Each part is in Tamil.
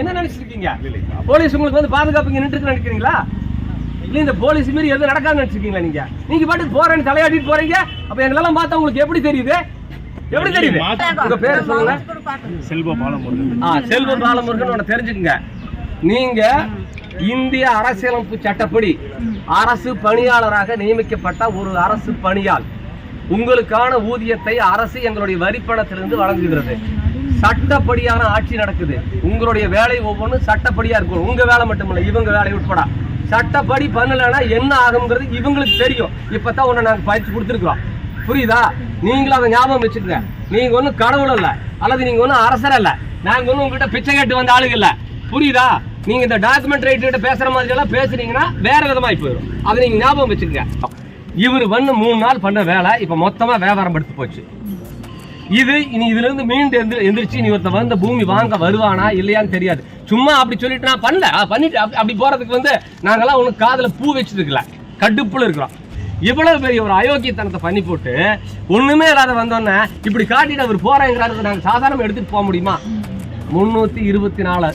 என்ன நினைச்சிருக்கீங்க? போலீஸ் உங்களுக்கு வந்து பாதுகாப்பு இங்க நின்று நினைக்கிறீங்களா? இல்ல இந்த போலீஸ் மாரி எதுவும் நடக்காதுன்னு நினைச்சிருக்கீங்களா நீங்க? நீங்க பாட்டுக்கு போறேன்னு தலையாட்டிட்டு போறீங்க. அப்ப எங்களெல்லாம் பார்த்தா உங்களுக்கு எப்படி தெரியுது? எப்படி தெரியுது? உங்க பேர் சொல்லுங்க. செல்வ பாலமுருகன். ஆ செல்வ பாலமுருகன் உன்னை தெரிஞ்சுக்குங்க. நீங்க இந்திய அரசியலமைப்பு சட்டப்படி அரசு பணியாளராக நியமிக்கப்பட்ட ஒரு அரசு பணியாள் உங்களுக்கான ஊதியத்தை அரசு எங்களுடைய வரிப்பணத்திலிருந்து வழங்குகிறது. சட்டப்படியான ஆட்சி நடக்குது. உங்களுடைய வேலை ஒவ்வொன்றும் சட்டப்படியா இருக்கும் உங்க வேலை மட்டுமில்ல இவங்க வேலை உட்பட. சட்டப்படி பண்ணலைன்னா என்ன ஆகுங்கிறது இவங்களுக்கு தெரியும். இப்பதான் உன்னை நாங்க பயிற்சி கொடுத்துருக்கோம் புரியுதா? நீங்களும் அதை ஞாபகம் வச்சுக்கங்க. நீங்க ஒன்றும் கடவுள் இல்ல அல்லது நீங்க ஒன்றும் அரசர் இல்ல நாங்க ஒன்றும் உங்ககிட்ட பிச்சை கேட்டு வந்த ஆளுங்க இல்ல. புரியுதா? நீங்க இந்த டாக்குமெண்ட் ரைட்டு பேசுற மாதிரி எல்லாம் பேசுனீங்கன்னா வேற விதமாய் போயிடும். அதை நீங்க ஞாபகம் வச்சுக்கங்க. இவர் வந்து மூணு நாள் பண்ண வேலை இப்ப மொத்தமா வியாபாரம் படுத்து போச்சு. இது இனி இதுல இருந்து மீண்டு எந்திரி எந்திரிச்சு நீ ஒருத்த வந்து பூமி வாங்க வருவானா இல்லையான்னு தெரியாது. சும்மா அப்படி சொல்லிட்டு நான் பண்ணல. பண்ணிட்டு அப்படி- போறதுக்கு வந்து நாங்கெல்லாம் உனக்கு காதுல பூ வச்சிருக்கல கடுப்புல இருக்கிறோம். இவ்வளவு பெரிய ஒரு அயோக்கியத்தனத்தை பண்ணி போட்டு ஒண்ணுமே இல்லாத வந்தோன்னே இப்படி காட்டிட்டு அவர் போறேங்கிறாரு நாங்க சாதாரண எடுத்துட்டு போக முடியுமா? முன்னூத்தி இருபத்தி நாலு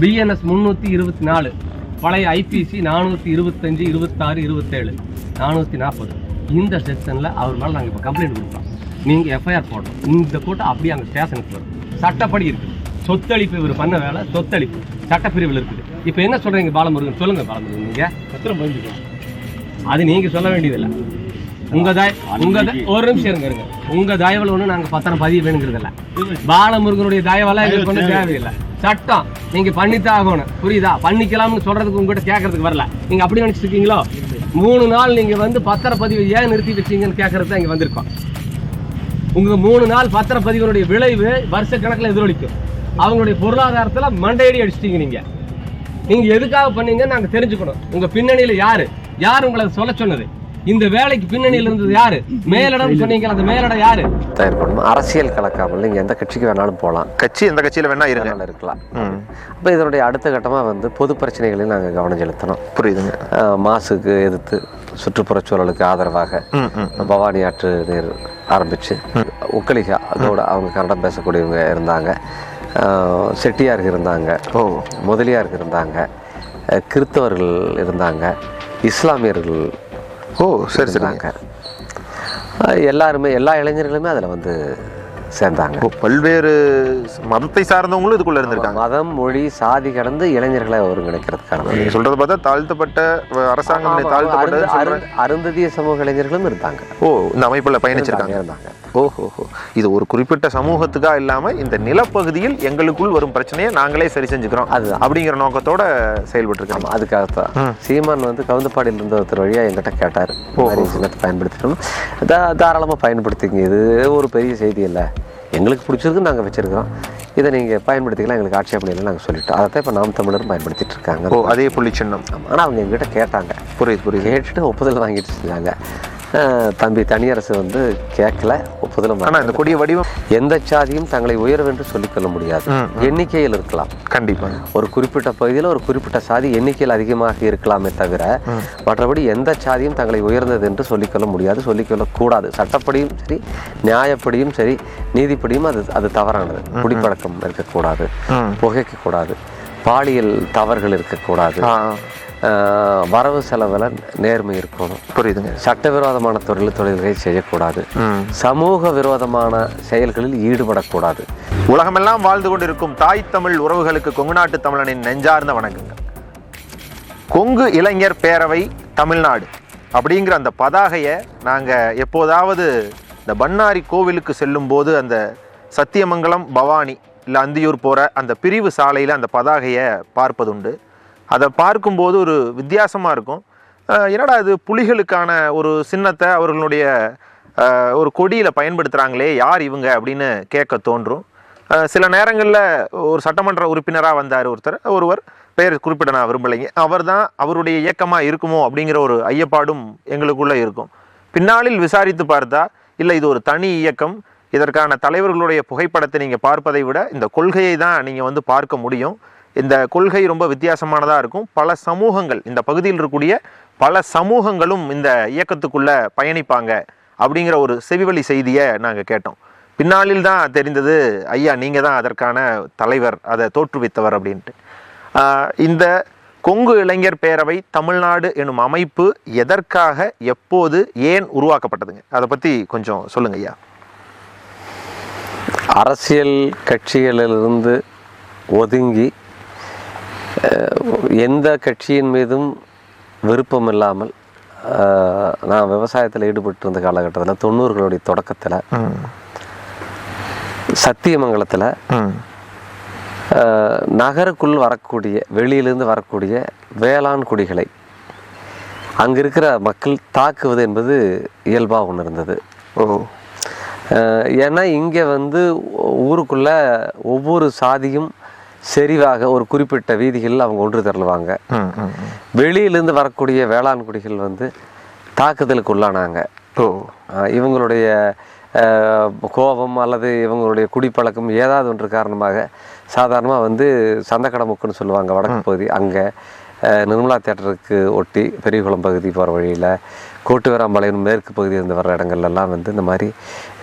பிஎன்எஸ் முந்நூற்றி இருபத்தி நாலு பழைய ஐபிசி நானூற்றி இருபத்தஞ்சு இருபத்தாறு இருபத்தேழு. நானூற்றி நாற்பது இந்த செக்ஷனில் அவர் மேலே நாங்கள் இப்போ கம்ப்ளைண்ட் கொடுக்குறோம். நீங்கள் எஃப்ஐஆர் போடணும். இந்த கூட்டம் அப்படியே அங்கே ஸ்டேஷனுக்கு வரும். சட்டப்படி இருக்குது சொத்தளிப்பு இவர் பண்ண வேலை சொத்தளிப்பு. சட்டப்பிரிவில் இருக்குது. இப்போ என்ன சொல்கிறீங்க பாலமுருகன்? சொல்லுங்கள் பாலமுருகன். நீங்கள் பத்திரம் பதிஞ்சுக்கலாம் அது நீங்கள் சொல்ல வேண்டியதில்லை. உங்கள் தாய் உங்கள் ஒரு நிமிஷம் இருங்க இருங்க. உங்கள் தயவில் ஒன்றும் நாங்கள் பத்திரம் பதிவு வேணுங்கிறதில்ல. பாலமுருகனுடைய தயவெல்லாம் எங்களுக்கு ஒன்றும் தேவையில்லை. சட்டம். நீங்க பண்ணித்தான் ஆகணும். புரியுதா? பண்ணிக்கலாம்னு சொல்றதுக்கு உங்ககிட்ட கேட்கறதுக்கு வரல. நீங்க அப்படி நினைச்சிட்டு இருக்கீங்களோ? மூணு நாள் நீங்க வந்து பத்திரப்பதிவு ஏன் நிறுத்தி வச்சீங்கன்னு கேட்கறது தான் இங்க வந்திருக்கோம். உங்க மூணு நாள் பத்திரப்பதிவினுடைய விளைவு வருஷ கணக்குல எதிரொலிக்கும். அவங்களுடைய பொருளாதாரத்துல மண்டையடி அடிச்சிட்டீங்க நீங்க. நீங்க எதுக்காக பண்ணீங்க நாங்க தெரிஞ்சுக்கணும். உங்க பின்னணியில யாரு? யார் உங்களை சொல்ல சொன்னது? இந்த வேலைக்கு பின்னணியில இருந்தது யாரு? மேலிடம் சொன்னீங்க அந்த மேலிடம் யாரு? தயார் பண்ணணும். அரசியல் கலக்காமல் நீங்கள் எந்த கட்சிக்கு வேணாலும் போகலாம். கட்சி எந்த கட்சியில வேணா இருக்கலாம். ம். அப்போ இதனுடைய அடுத்த கட்டமாக வந்து பொது பிரச்சனைகளையும் நாங்கள் கவனம் செலுத்தணும். புரியுதுங்க. மாசுக்கு எதிர்த்து சுற்றுப்புறச் சூழலுக்கு ஆதரவாக பவானி ஆற்று நீர் ஆரம்பித்து உக்கலிகா அதோட அவங்க கன்னடம் பேசக்கூடியவங்க இருந்தாங்க. அஹ் செட்டியார்கள் இருந்தாங்க. ஓ. முதலியார்கள் இருந்தாங்க. கிறித்தவர்கள் இருந்தாங்க. இஸ்லாமியர்கள் ஓ சரி சரிங்க எல்லாருமே எல்லா இளைஞர்களுமே அதில் வந்து சேர்ந்தாங்க. பல்வேறு மதத்தை சார்ந்தவங்களும் இதுக்குள்ள இருந்திருக்காங்க. மதம் மொழி சாதி கடந்து இளைஞர்களை ஒருங்கிணைக்கிறதுக்கான நீங்க சொல்றத பார்த்தா தாழ்த்தப்பட்ட அரசாங்கம் தாழ்த்தப்பட்ட அருந்து- அருந்து- அருந்ததிய சமூக இளைஞர்களும் இருந்தாங்க. ஓ இந்த அமைப்புல பயணிச்சிருக்காங்க. இருந்தாங்க ஓஹோ இது ஒரு குறிப்பிட்ட சமூகத்துக்கா இல்லாம இந்த நிலப்பகுதியில் எங்களுக்குள் வரும் பிரச்சனையை நாங்களே சரி செஞ்சுக்கிறோம் அதுதான். அப்படிங்கிற நோக்கத்தோட செயல்பட்டு இருக்காங்க ஆமா, அதுக்காகத்தான். சீமான் வந்து கவுந்தப்பாடியில் இருந்த ஒருத்தர் வழியா என்கிட்ட கேட்டார். சின்னத்தை பயன்படுத்திக்கணும் தா தாராளமாக பயன்படுத்திங்க இது ஒரு பெரிய செய்தி இல்லை. எங்களுக்கு பிடிச்சிருக்கு நாங்கள் வச்சிருக்கிறோம். இதை நீங்கள் பயன்படுத்திக்கலாம் எங்களுக்கு ஆட்சேபம் இல்லை நாங்கள் சொல்லிட்டோம். அதை தான் இப்போ நாம் தமிழரும் பயன்படுத்திட்டு இருக்காங்க. ஓ அதே புள்ளி சின்னம் ஆனால் அவங்க எங்கிட்ட கேட்டாங்க. புரியுது புரியுது. கேட்டுட்டு ஒப்புதல் வாங்கிட்டு செஞ்சாங்க தம்பி தனியரசு வந்து கேட்கல ஒப்புதலும் ஆனா வாங்கல. இந்த கொடிய வடிவம் எந்த சாதியும் தங்களை உயர்வென்று சொல்லிக்கொள்ள முடியாது. எண்ணிக்கையில் இருக்கலாம். கண்டிப்பா. ஒரு குறிப்பிட்ட பகுதியில் ஒரு குறிப்பிட்ட சாதி எண்ணிக்கையில் அதிகமாக இருக்கலாமே தவிர மற்றபடி எந்த சாதியும் தங்களை உயர்ந்தது என்று சொல்லிக்கொள்ள முடியாது சொல்லிக்கொள்ளக்கூடாது சட்டப்படியும் சரி நியாயப்படியும் சரி நீதிப்படியும் அது அது தவறானது. குடிப்பழக்கம் இருக்கக்கூடாது. புகைக்கக்கூடாது. பாலியல் தவறுகள் இருக்கக்கூடாது. வரவு செலவில் நேர்மை இருக்கணும். புரியுதுங்க. சட்டவிரோதமான தொழில் தொழில்களை செய்யக்கூடாது. சமூக விரோதமான செயல்களில் ஈடுபடக்கூடாது. உலகமெல்லாம் வாழ்ந்து கொண்டிருக்கும் தாய் தமிழ் உறவுகளுக்கு கொங்கு நாட்டு தமிழனின் நெஞ்சார்ந்த வணக்கங்கள். கொங்கு இளைஞர் பேரவை தமிழ்நாடு அப்படிங்கிற அந்த பதாகையை நாங்கள் எப்போதாவது இந்த பண்ணாரி கோவிலுக்கு செல்லும்போது அந்த சத்தியமங்கலம் பவானி இல்லை அந்தியூர் போகிற அந்த பிரிவு சாலையில் அந்த பதாகையை பார்ப்பதுண்டு. அதை பார்க்கும்போது ஒரு வித்தியாசமாக இருக்கும். என்னடா இது புலிகளுக்கான ஒரு சின்னத்தை அவர்களுடைய ஒரு கொடியில் பயன்படுத்துகிறாங்களே யார் இவங்க அப்படின்னு கேட்க தோன்றும். சில நேரங்களில் ஒரு சட்டமன்ற உறுப்பினராக வந்தார் ஒருத்தர். ஒருவர் பெயர் குறிப்பிட நான் விரும்பலைங்க. அவர் தான் அவருடைய இயக்கமாக இருக்குமோ அப்படிங்கிற ஒரு ஐயப்பாடும் எங்களுக்குள்ளே இருக்கும். பின்னாளில் விசாரித்து பார்த்தா இல்லை இது ஒரு தனி இயக்கம். இதற்கான தலைவர்களுடைய புகைப்படத்தை நீங்கள் பார்ப்பதை விட இந்த கொள்கையை தான் நீங்கள் வந்து பார்க்க முடியும். இந்த கொள்கை ரொம்ப வித்தியாசமானதாக இருக்கும். பல சமூகங்கள் இந்த பகுதியில் இருக்கக்கூடிய பல சமூகங்களும் இந்த இயக்கத்துக்குள்ளே பயணிப்பாங்க அப்படிங்கிற ஒரு செவிவழி செய்தியை நாங்கள் கேட்டோம். பின்னாளில் தான் தெரிந்தது ஐயா நீங்கள் தான் அதற்கான தலைவர் அதை தோற்றுவித்தவர் அப்படின்ட்டு. இந்த கொங்கு இளைஞர் பேரவை தமிழ்நாடு எனும் அமைப்பு எதற்காக எப்போது ஏன் உருவாக்கப்பட்டதுங்க? அதை பற்றி கொஞ்சம் சொல்லுங்க ஐயா. அரசியல் கட்சிகளிலிருந்து ஒதுங்கி எந்த கட்சியின் மீதும் விருப்பம் இல்லாமல் நான் விவசாயத்தில் ஈடுபட்டு இருந்த காலகட்டத்தில் தொண்ணூறுகளுடைய தொடக்கத்தில் சத்தியமங்கலத்தில் நகருக்குள் வரக்கூடிய வெளியிலிருந்து வரக்கூடிய வேளாண் குடிகளை அங்கே இருக்கிற மக்கள் தாக்குவது என்பது இயல்பாக ஒன்று இருந்தது. ஓ. ஏன்னா இங்கே வந்து ஊருக்குள்ள ஒவ்வொரு சாதியும் செறிவாக ஒரு குறிப்பிட்ட வீதிகளில் அவங்க ஒன்று திரளுவாங்க ம். வெளியிலிருந்து வரக்கூடிய வேளாண் குடிகள் வந்து தாக்குதலுக்கு உள்ளானாங்க. ஓ. இவங்களுடைய கோபம் அல்லது இவங்களுடைய குடிப்பழக்கம் ஏதாவது ஒன்று காரணமாக சாதாரணமாக வந்து சந்தக்கடை முக்குன்னு சொல்லுவாங்க வடக்கு பகுதி. அங்கே நிர்மலா தேட்டருக்கு ஒட்டி பெரியகுளம் பகுதி போகிற வழியில் கோட்டுவராம்பாளையம் மேற்கு பகுதி இருந்து வர்ற இடங்கள்லாம் வந்து இந்த மாதிரி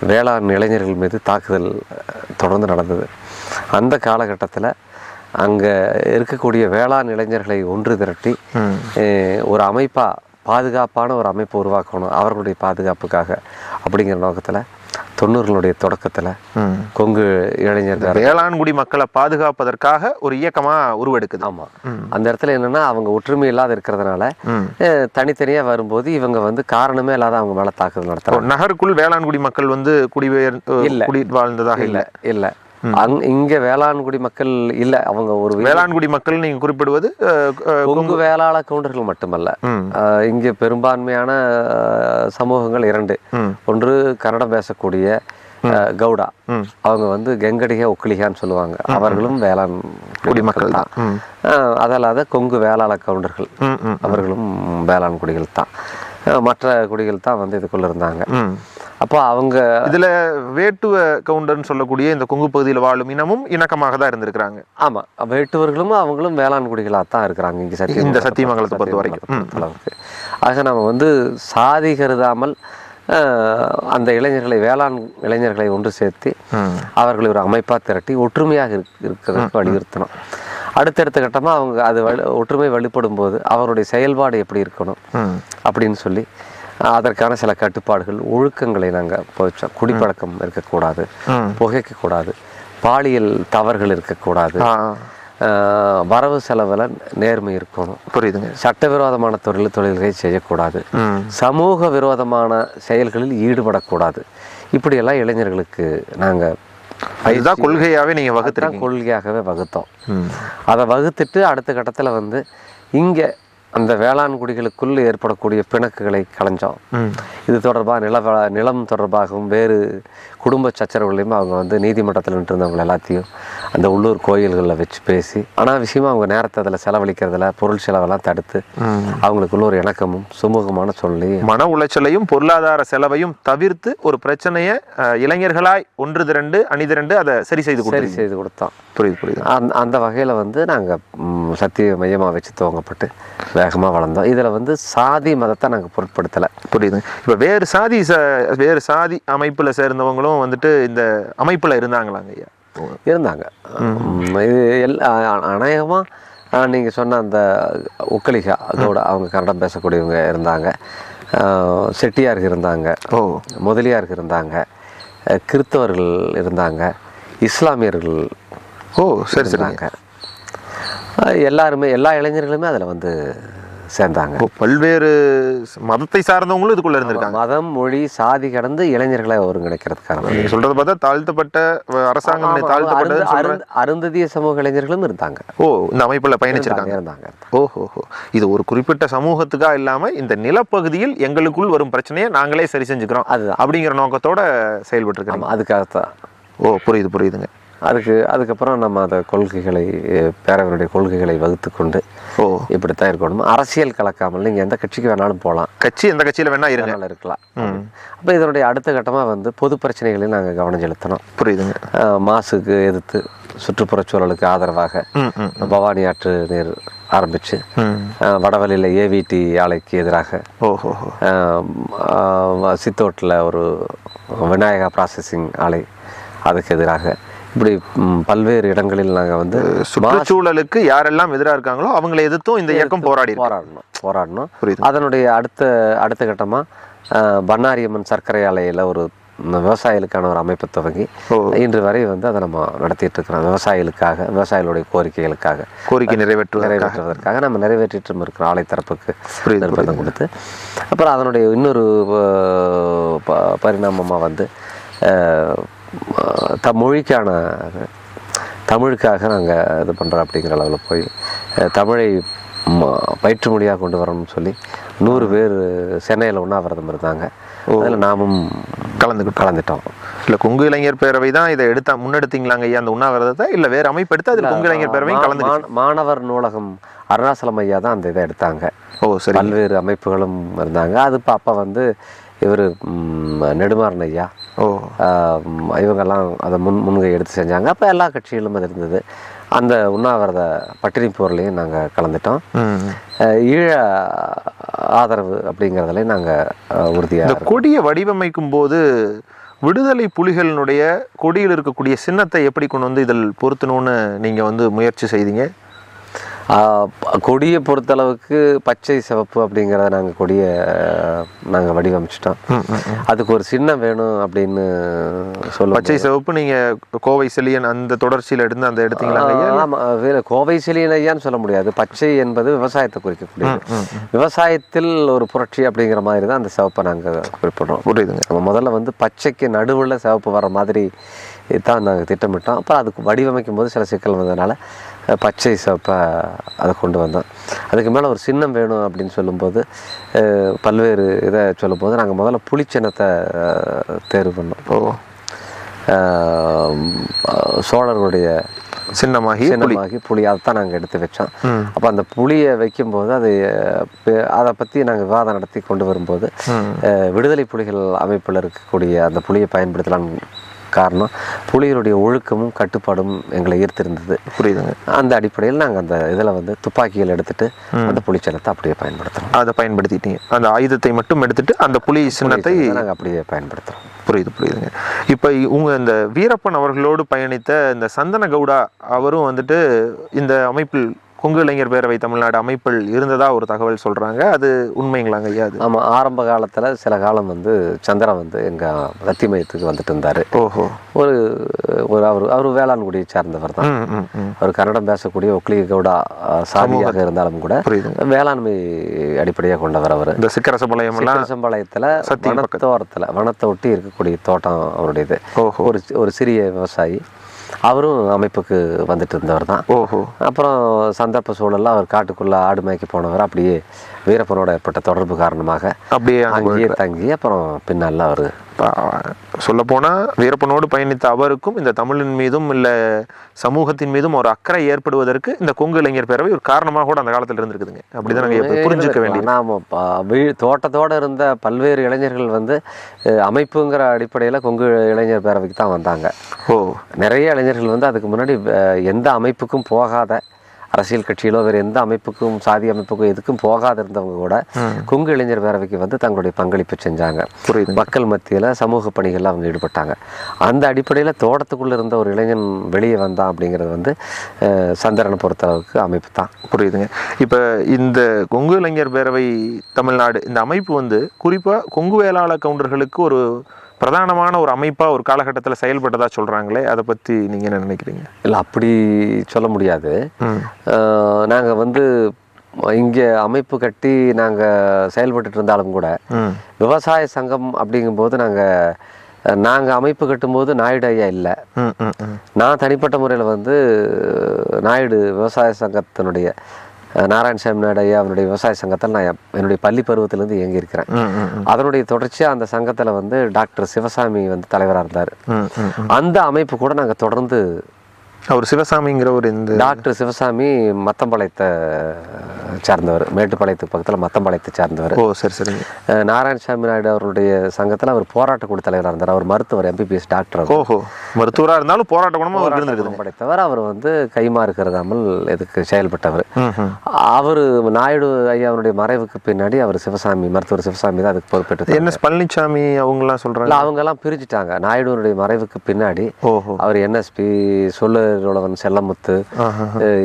வேளாண் இளைஞர்கள் மீது தாக்குதல் தொடர்ந்து நடந்தது. அந்த காலகட்டத்தில் அங்கே இருக்கக்கூடிய வேளாண் இளைஞர்களை ஒன்று திரட்டி ஒரு அமைப்பாக பாதுகாப்பான ஒரு அமைப்பை உருவாக்கணும் அவர்களுடைய பாதுகாப்புக்காக அப்படிங்கிற நோக்கத்தில் தொண்ணூறுகளுடைய தொடக்கத்தில் கொங்கு இளைஞர் பேரவை- வேளாண்குடி மக்களை பாதுகாப்பதற்காக ஒரு இயக்கமா உருவெடுக்குது. ஆமாம் அந்த இடத்துல என்னென்னா அவங்க ஒற்றுமை இல்லாத இருக்கிறதுனால ம். அஹ், தனித்தனியா வரும்போது இவங்க வந்து காரணமே இல்லாத அவங்க மேலே தாக்குதல் நடத்துறாங்க. நகருக்குள் வேளாண்குடி மக்கள் வந்து குடிபெயர் இல்ல. குடி வாழ்ந்ததாக இல்லை? இல்ல. அங் இங்க வேளாண்குடி மக்கள் இல்ல அவங்க ஒரு வேளாண்குடி மக்கள் நீங்க குறிப்பிடுவது கொங்கு வேளாள கவுண்டர்கள் மட்டுமல்ல. இங்க பெரும்பான்மையான சமூகங்கள் இரண்டு. ஒன்று கன்னடம் பேசக்கூடிய கவுடா. அவங்க வந்து கெங்கடிக ஒக்கிலிகான்னு சொல்லுவாங்க. அவர்களும் வேளாண் குடிமக்கள் தான். அதல்லாத கொங்கு வேளாள கவுண்டர்கள். அவர்களும் வேளாண் குடிகள் தான். மற்ற குடிகள் தான் வந்து இதுக்குள்ள இருந்தாங்க. அப்போ அவங்க இதுல வேட்டுவ கவுண்டர்னு சொல்லக்கூடிய இந்த கொங்கு பகுதியில் வாழும் இனமும் இணக்கமாக தான் இருந்திருக்கிறாங்க. ஆமா. வெட்டுவர்களும் அவங்களும் வேளாண் குடிகளாக தான் இருக்கிறாங்க. இங்க சத்தியம் இந்த சத்தியமங்கலத்தை பொறுத்த வரைக்கும். அளவுக்கு ஆக நம்ம வந்து சாதி கருதாமல் அந்த இளைஞர்களை வேளாண் இளைஞர்களை ஒன்று சேர்த்து. அவர்களை ஒரு அமைப்பாக திரட்டி ஒற்றுமையாக இருக் இருக்கிறதுக்கு வலியுறுத்தணும். அடுத்தடுத்த கட்டமாக அவங்க அது ஒற்றுமை வலுப்படும் போது அவருடைய செயல்பாடு எப்படி இருக்கணும். அப்படின்னு சொல்லி அதற்கான சில கட்டுப்பாடுகள் ஒழுக்கங்களை நாங்கள் போச்சோம் குடிப்பழக்கம் இருக்கக்கூடாது. புகைக்கக்கூடாது பாலியல் தவறுகள் இருக்கக்கூடாது வரவு செலவில் நேர்மை இருக்கணும் புரியுதுங்க சட்டவிரோதமான தொழில் தொழில்களை செய்யக்கூடாது. சமூக விரோதமான செயல்களில் ஈடுபடக்கூடாது இப்படியெல்லாம் இளைஞர்களுக்கு நாங்கள் இதுதான் கொள்கையாவே நீங்க வகுத்துருக்கீங்க. கொள்கையாகவே வகுத்தோம். அதை வகுத்துட்டு அடுத்த கட்டத்தில் வந்து இங்கே அந்த வேளாண் குடிகளுக்குள் ஏற்படக்கூடிய பிணக்குகளை களைஞ்சோம். இது தொடர்பாக நில நிலம் தொடர்பாகவும் வேறு குடும்ப சச்சரவுகளையும் அவங்க வந்து நீதிமன்றத்தில் நின்று இருந்தவங்க எல்லாத்தையும் அந்த உள்ளூர் கோயில்களில் வச்சு பேசி ஆனால் விஷயமா அவங்க நேரத்தை அதில் செலவழிக்கிறதுல பொருள் செலவெல்லாம் தடுத்து. அவங்களுக்குள்ள ஒரு இணக்கமும் சுமூகமான சூழ்நிலையும் மன உளைச்சலையும் பொருளாதார செலவையும் தவிர்த்து ஒரு பிரச்சனையை இளைஞர்களாய் ஒன்று திரண்டு அணி திரண்டு அதை சரி செய்து சரி செய்து கொடுத்தோம் புரியுது புரியுது அந்த அந்த வகையில் வந்து நாங்கள் சத்திய மையமாக வச்சு துவங்கப்பட்டு வேகமாக வளர்ந்தோம். இதில் வந்து சாதி மதத்தை நாங்கள் பொருட்படுத்தலை. புரியுது? இப்போ வேறு சாதி ச வேறு சாதி அமைப்புல சேர்ந்தவங்களும் வந்துட்டு இந்த அமைப்புல இருந்தாங்களாங்க ஐயா? இருந்தாங்க. இது எல்லா அநேகமாக நீங்கள் சொன்ன அந்த உக்கலிகா அதோட அவங்க கன்னடம் பேசக்கூடியவங்க இருந்தாங்க. ஆஹ், செட்டியார்கள் இருந்தாங்க. ஓ. முதலியார்கள் இருந்தாங்க. கிறித்தவர்கள் இருந்தாங்க. இஸ்லாமியர்கள் ஓ சரி சரிங்க. எல்லாருமே எல்லா இளைஞர்களுமே அதில் வந்து சேர்ந்தாங்க. பல்வேறு மதத்தை சார்ந்தவங்களும் இதுக்குள்ள இருந்திருக்காங்க. மதம் மொழி சாதி கடந்து இளைஞர்களை ஒருங்கிணைக்கிறதுக்கான நீங்க சொல்றத பார்த்தா தாழ்த்தப்பட்ட அரசாங்கம் அருந்து- அருந்ததிய சமூக இளைஞர்களும் இருந்தாங்க. ஓ இந்த அமைப்புல பயணிச்சிருக்காங்க. இருந்தாங்க ஓஹோ இது ஒரு குறிப்பிட்ட சமூகத்துக்கா இல்லாம இந்த நிலப்பகுதியில் எங்களுக்குள் வரும் பிரச்சனையை நாங்களே சரி செஞ்சுக்கிறோம் அதுதான். அப்படிங்கிற நோக்கத்தோட செயல்பட்டு இருக்கிறோம் ஆமாம் அதுக்காகத்தான். ஓ புரியுது புரியுதுங்க. அதுக்கு அதுக்கப்புறம் நம்ம அந்த கொள்கைகளை பேரவருடைய கொள்கைகளை வகுத்து கொண்டு ஓ இப்படித்தான் இருக்கணும். அரசியல் கலக்காமல் நீங்கள் எந்த கட்சிக்கு வேணாலும் போகலாம் கட்சி எந்த கட்சியில வேணா இருங்க. வேணாலும் இருக்கலாம். அப்போ இதனுடைய அடுத்த கட்டமாக வந்து பொது பிரச்சனைகளையும் நாங்கள் கவனம் செலுத்தணும். புரியுதுங்க. மாசுக்கு எதிர்த்து சுற்றுப்புறச் சூழலுக்கு ஆதரவாக பவானி ஆற்று நீர் ஆரம்பித்து ம். வடவழியில் ஏவிடி ஆலைக்கு எதிராக ஓஹோ சித்தோட்டில் ஒரு விநாயகா ப்ராசஸிங் ஆலை அதுக்கு எதிராக இப்படி பல்வேறு இடங்களில் நாங்கள் வந்து சுற்றுச்சூழலுக்கு யாரெல்லாம் எதிராக இருக்காங்களோ அவங்களை எதிர்த்தும் இந்த இயக்கம் போராடி. போராடணும் போராடணும். புரியுது. அதனுடைய அடுத்த அடுத்த கட்டமாக பண்ணாரியம்மன் சர்க்கரை ஆலையில் ஒரு விவசாயிகளுக்கான ஒரு அமைப்பை துவங்கி. இன்று வரை வந்து அதை நம்ம நடத்திட்டு இருக்கிறோம். விவசாயிகளுக்காக விவசாயிகளுடைய கோரிக்கைகளுக்காக. கோரிக்கை நிறைவேற்றுவதற்காக. நிறைவேற்றுவதற்காக நம்ம நிறைவேற்றிட்டு இருக்கிறோம் ஆலை தரப்புக்கு நிர்பந்தம் கொடுத்து. அப்புறம் அதனுடைய இன்னொரு பரிணாமமாக வந்து த மொழிக்கான தமிழுக்காக நாங்கள் இது பண்ணுறோம் அப்படிங்கிற அளவில் போய் தமிழை ம- பயிற்று மொழியாக கொண்டு வரணும்னு சொல்லி நூறு பேர் சென்னையில் உண்ணாவிரதம் இருந்தாங்க. அதில் நாமும் கலந்துக்கிட்டோம் கலந்துட்டோம். இல்ல கொங்கு இளைஞர் பேரவை தான் இதை எடுத்தா முன்னெடுத்தீங்களாங்க ஐயா அந்த உண்ணாவிரதத்தை? இல்ல வேற அமைப்பு எடுத்து அதில் கொங்கு இளைஞர் பேரவையும் கலந்து மாணவர் நூலகம் அருணாசலம் ஐயா தான் அந்த இதை எடுத்தாங்க. ஓ சரி. பல்வேறு அமைப்புகளும் இருந்தாங்க. அது இப்போ அப்போ வந்து இவர் நெடுமாறன் ஐயா இவங்கெல்லாம் அதை முன் முன்கை எடுத்து செஞ்சாங்க. அப்போ எல்லா கட்சிகளும் அது இருந்தது. அந்த உண்ணாவிரத பட்டினி போர்லையும் நாங்கள் கலந்துட்டோம். ஈழ ஆதரவு அப்படிங்கிறதுலையும் நாங்கள் உறுதியாக கொடியை வடிவமைக்கும் போது விடுதலை புலிகளினுடைய கொடியில் இருக்கக்கூடிய சின்னத்தை எப்படி கொண்டு வந்து இதில் பொருத்தணும்னு நீங்க வந்து முயற்சி செய்தீங்க? கொடியை பொறுத்தளவுக்கு பச்சை சிவப்பு அப்படிங்கிறத நாங்கள் கொடியை நாங்கள் வடிவமைச்சிட்டோம். அதுக்கு ஒரு சின்னம் வேணும் அப்படின்னு சொல்லுவோம் பச்சை சிவப்பு நீங்க கோவை செலியன் அந்த தொடர்ச்சியில எடுத்து அந்த எடுத்தீங்களா ஆமாம் வேறு கோவை செலியன் ஐயான்னு சொல்ல முடியாது. பச்சை என்பது விவசாயத்தை குறிக்கக்கூடியது. விவசாயத்தில் ஒரு புரட்சி அப்படிங்கிற மாதிரி தான் அந்த சிவப்பை நாங்கள் குறிப்பிடுறோம். புரியுதுங்க. நம்ம முதல்ல வந்து பச்சைக்கு நடுவில் சிவப்பு வர மாதிரி தான் நாங்கள் திட்டமிட்டோம். அப்புறம் அதுக்கு வடிவமைக்கும் போது சில சிக்கல் வந்ததுனால பச்சை சிவப்பை அதை கொண்டு வந்தோம். அதுக்கு மேலே ஒரு சின்னம் வேணும் அப்படின்னு சொல்லும்போது பல்வேறு இதை சொல்லும்போது நாங்கள் முதல்ல புலிச்சின்னத்தை அஹ், தேர்வு பண்ணோம். அஹ், சோழர்களுடைய சின்னமாகி சின்னமாகி புளி அதை தான் நாங்கள் எடுத்து வச்சோம். அப்போ அந்த புளியை வைக்கும்போது அது அதை பற்றி நாங்கள் விவாதம் நடத்தி கொண்டு வரும்போது விடுதலை புலிகள் அமைப்பில் இருக்கக்கூடிய அந்த புளியை பயன்படுத்தலான்னு காரணம். புலிகளுடைய ஒழுக்கமும் கட்டுப்பாடும் எங்களை ஈர்த்திருந்தது. புரியுதுங்க? அந்த அடிப்படையில் நாங்கள் அந்த இதில் வந்து துப்பாக்கிகள் எடுத்துட்டு அந்த புலிச்சலத்தை அப்படியே பயன்படுத்துகிறோம் அதை பயன்படுத்திட்டீங்க. அந்த ஆயுதத்தை மட்டும் எடுத்துட்டு அந்த புலி சின்னத்தை நாங்கள் அப்படியே பயன்படுத்துகிறோம் புரியுது புரியுதுங்க. இப்போ உங்க இந்த வீரப்பன் அவர்களோடு பயணித்த இந்த சந்தன கவுடா அவரும் வந்துட்டு இந்த அமைப்பில் கொங்கு இளைஞர் பேரவை தமிழ்நாடு அமைப்பில் இருந்ததா ஒரு தகவல் சொல்றாங்க. அது உண்மைங்களாங்க ஐயா அது? ஆமாம் ஆரம்ப காலத்தில் சில காலம் வந்து சந்திரன் வந்து எங்கள் ரத்தி மையத்துக்கு வந்துட்டு இருந்தார். ஓஹோ. ஒரு ஒரு அவர் அவர் வேளாண்குடியை சார்ந்தவர் தான். அவர் கன்னடம் பேசக்கூடிய ஒக்லிக கவுடா அஹ், சாதியாக இருந்தாலும் கூட வேளாண்மை அடிப்படையாக கொண்டவர் அவர். இந்த சிக்கரசபாளையம் எல்லாம் சிக்கரசம்பாளையத்தில். வனத்தோரத்தில் வனத்தை ஒட்டி இருக்கக்கூடிய தோட்டம் அவருடையது. ஒரு ஒரு சிறிய விவசாயி. அவரும் அமைப்புக்கு வந்துட்டு இருந்தவர் தான். ஓஹோ. அப்புறம் சந்தர்ப்ப சூழல்ல அவர் காட்டுக்குள்ள ஆடு மேய்க்க போனவர் அப்படியே வீரப்பனோட ஏற்பட்ட தொடர்பு காரணமாக அப்படியே அங்க அங்கேயே தங்கி அப்புறம் பின்னால் அவர் சொல்ல போனா வீரப்பனோடு பயணித்த அவருக்கும் இந்த தமிழின் மீதும் இல்ல சமூகத்தின் மீதும் ஒரு அக்கறை ஏற்படுவதற்கு இந்த கொங்கு இளைஞர் பேரவை ஒரு காரணமாக கூட அந்த காலத்துல இருந்திருக்குதுங்க. அப்படிதான் நாங்க எப்ப புரிஞ்சுக்க வேண்டியது. நாம தோட்டத்தோட இருந்த பல்வேறு இளைஞர்கள் வந்து அமைப்புங்கிற அடிப்படையில் கொங்கு இளைஞர் பேரவைக்கு தான் வந்தாங்க. ஓ. நிறைய இளைஞர்கள் வந்து அதுக்கு முன்னாடி எந்த அமைப்புக்கும் போகாத அரசியல் கட்சியிலோ வேறு எந்த அமைப்புக்கும் சாதி அமைப்புக்கும் எதுக்கும் போகாத இருந்தவங்க கூட கொங்கு இளைஞர் பேரவைக்கு வந்து தங்களுடைய பங்களிப்பு செஞ்சாங்க. புரியுது. மக்கள் மத்தியில் சமூக பணிகளில் அவங்க ஈடுபட்டாங்க. அந்த அடிப்படையில் தோட்டத்துக்குள்ளே இருந்த ஒரு இளைஞன் வெளியே வந்தான் அப்படிங்கிறது வந்து சந்திரனை பொறுத்தளவுக்கு அமைப்பு தான். புரியுதுங்க. இப்போ இந்த கொங்கு இளைஞர் பேரவை தமிழ்நாடு இந்த அமைப்பு வந்து குறிப்பாக கொங்கு வேளாள கவுண்டர்களுக்கு ஒரு பிரதானமான ஒரு அமைப்பாக ஒரு காலகட்டத்தில் செயல்பட்டதா சொல்கிறாங்களே அதை பற்றி நீங்கள் என்ன நினைக்கிறீங்க? இல்லை அப்படி சொல்ல முடியாது. நாங்கள் வந்து இங்கே அமைப்பு கட்டி நாங்கள் செயல்பட்டுட்டு இருந்தாலும் கூட விவசாய சங்கம் அப்படிங்கும்போது நாங்கள் நாங்கள் அமைப்பு கட்டும்போது நாயுடு ஐயா இல்லை. நான் தனிப்பட்ட முறையில் வந்து நாயுடு விவசாய சங்கத்தினுடைய நாராயணசாமி நாயுடு ஐயா அவனுடைய விவசாய சங்கத்தில் நான் என்னுடைய பள்ளி பருவத்திலேருந்து ம் ம் அதனுடைய தொடர்ச்சியாக அந்த சங்கத்தில் வந்து டாக்டர் சிவசாமி வந்து தலைவராக இருந்தார். அந்த அமைப்பு கூட நாங்கள் தொடர்ந்து அவர் சிவசாமிங்கிற ஒரு இந்த டாக்டர் சிவசாமி மத்தம்பாளையத்தை சார்ந்தவர். மேட்டுப்பாளையத்துக்கு பக்கத்தில் மத்தம்பாளையத்தை சார்ந்தவர். ஓ சரி அஹ் நாராயணசாமி நாயுடு அவருடைய சங்கத்தில் அவர் போராட்ட குழு தலைவராக இருந்தார். அவர் மருத்துவர் எம்பிபிஎஸ் டாக்டர் அவர். ஓஹோ. மருத்துவரா இருந்தாலும் போராட்ட குணமா அவர் இருந்திருக்குதுங்க. குணம் படைத்தவர் அவர் வந்து கைமாறு கருதாமல் இதுக்கு செயல்பட்டவர். அவர் நாயுடு ஐயாவுடைய மறைவுக்கு பின்னாடி அவர் சிவசாமி மருத்துவர் சிவசாமி தான் அதுக்கு பொறுப்பேற்று என் எஸ் பழனிசாமி அவங்கலாம் சொல்றாங்க? இல்லை அவங்கெல்லாம் பிரிஞ்சுட்டாங்க. நாயுடுவனுடைய மறைவுக்கு பின்னாடி ஓஹோ. அவர் என்எஸ்பி சொல்லுறவன் செல்லமுத்து.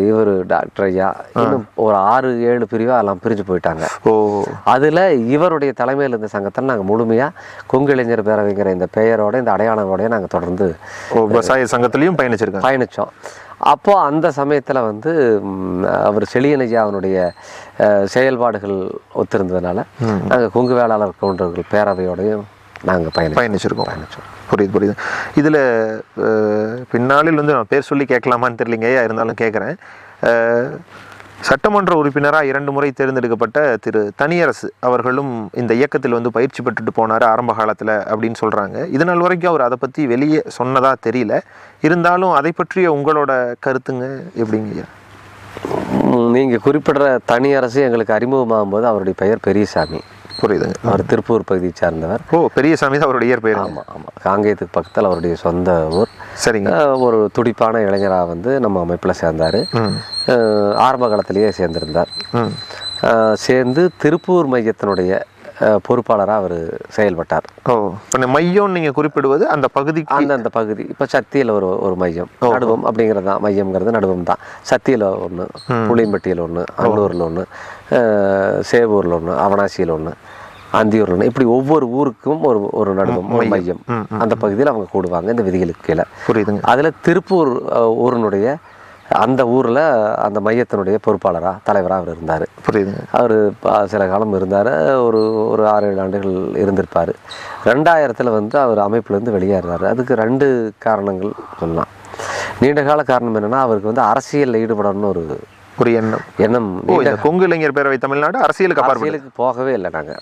இவர் டாக்டர் ஐயா. இன்னும் ஒரு ஆறு ஏழு பிரிவா எல்லாம் பிரிஞ்சு போயிட்டாங்க. ஓ. அதுல இவருடைய தலைமையில் இருந்த சங்கத்தில் நாங்கள் முழுமையா கொங்கு இளைஞர் பேரவைங்கிற இந்த பெயரோட இந்த அடையாளங்களோடய நாங்கள் தொடர்ந்து விவசாய சங்கத்திலயும் பயணிச்சிருக்காங்க. பயணித்தோம் அப்போ அந்த சமயத்துல வந்து அவர் செழியன் ஐயா அவனுடைய செயல்பாடுகள் ஒத்திருந்ததுனால நாங்கள் கொங்கு வேளாளர் கவுண்டர்கள் பேரவையோடையும் நாங்கள் பயணி பயணிச்சிருக்கோம். பயணிச்சோம். புரியுது புரியுது. இதுல பின்னாளில் வந்து நான் பேர் சொல்லி கேட்கலாமான்னு தெரியலிங்க. ஐயா இருந்தாலும் கேட்குறேன். சட்டமன்ற உறுப்பினராக இரண்டு முறை தேர்ந்தெடுக்கப்பட்ட திரு தனியரசு அவர்களும் இந்த இயக்கத்தில் வந்து பயிற்சி பெற்றுட்டு போனார் ஆரம்ப காலத்தில் அப்படின்னு சொல்கிறாங்க இது நாள் வரைக்கும் அவர் அதை பற்றி வெளியே சொன்னதா தெரியல. இருந்தாலும் அதை பற்றிய உங்களோட கருத்துங்க எப்படிங்க? ஐயா ம், நீங்க குறிப்பிடுற தனி அரசு எங்களுக்கு அறிமுகமாகும் போது அவருடைய பெயர் பெரியசாமி. புரியுதுங்க. அவர் திருப்பூர் பகுதியை சார்ந்தவர். ஓ பெரியசாமி தான் அவருடைய இயற்பெயர். ஆமா ஆமா. காங்கேயத்துக்கு பக்கத்தில் அவருடைய சொந்த ஊர். சரிங்க. ஒரு துடிப்பான இளைஞராக வந்து நம்ம அமைப்பில் சேர்ந்தார். ஆரம்ப காலத்திலேயே சேர்ந்திருந்தார். சேர்ந்து திருப்பூர் மையத்தினுடைய பொறுப்பாளராக அவர் செயல்பட்டார். ஓ இப்போ மையம் நீங்கள் குறிப்பிடுவது அந்த பகுதிக்கு? அந்தந்த பகுதி. இப்போ சத்தியில் ஒரு ஒரு மையம். நடுவம் அப்படிங்கிறது தான் மையம்ங்கிறது நடுவம் தான் சத்தியில் ஒன்று புளியம்பட்டியில் ஒன்று அன்னூரில் ஒன்று சேவூரில் ஒன்று அவனாசியில் ஒன்று அந்தியூரில் ஒன்று இப்படி ஒவ்வொரு ஊருக்கும் ஒரு ஒரு நடுவம் ஒரு மையம். அந்த பகுதியில் அவங்க கூடுவாங்க இந்த விதிகளுக்கு கீழே. புரியுதுங்க. அதில் திருப்பூர் ஊரினுடைய அந்த ஊரில் அந்த மையத்தினுடைய பொறுப்பாளராக தலைவராக அவர் இருந்தார். புரியுதுங்க. அவர் சில காலம் இருந்தார். ஒரு ஒரு ஆறு ஏழு ஆண்டுகள் இருந்திருப்பார். ரெண்டாயிரத்தில் வந்து அவர் அமைப்புலேருந்து வெளியேறாரு. அதுக்கு ரெண்டு காரணங்கள் சொல்லலாம். நீண்ட கால காரணம் என்னென்னா அவருக்கு வந்து அரசியலில் ஈடுபடணும்னு ஒரு ஒரு எண்ணம். எண்ணம். கொங்கு இளைஞர் பேரவை தமிழ்நாடு அரசியலுக்கு அரசியலுக்கு போகவே இல்லை நாங்கள்